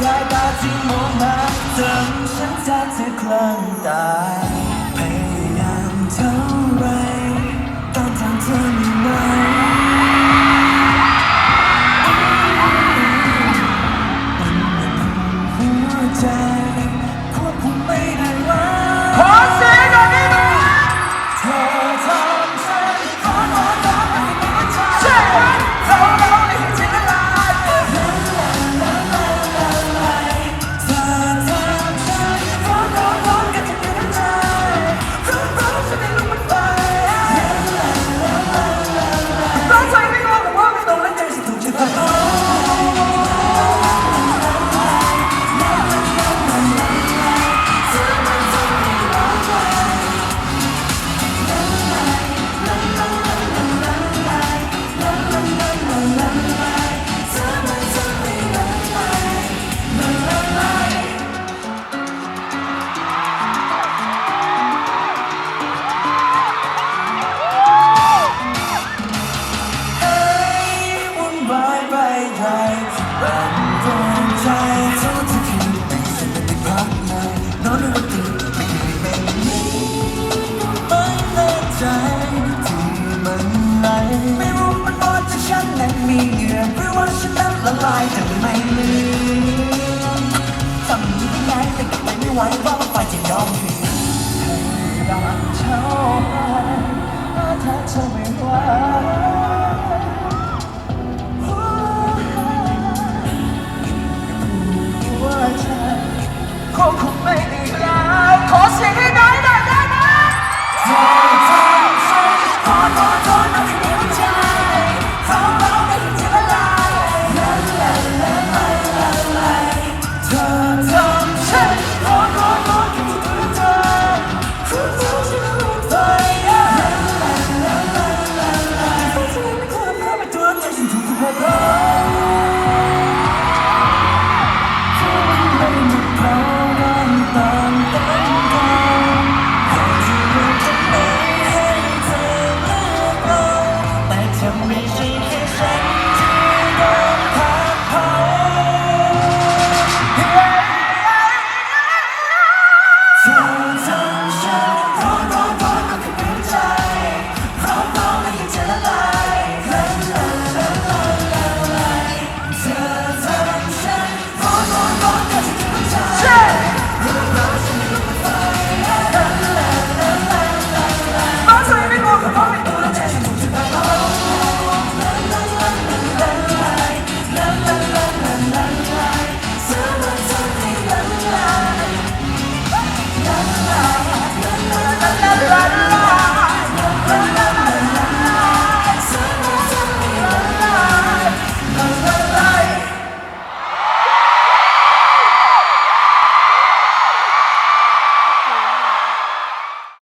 like ไม่รู้มันบอกจะฉันนั้นมีเหงื่อหรือว่าฉันนั้นละลายจะไม่ลืมทำยังไงแต่ก็ไม่ไหวว่าไฟจะยอมให้รักเธอ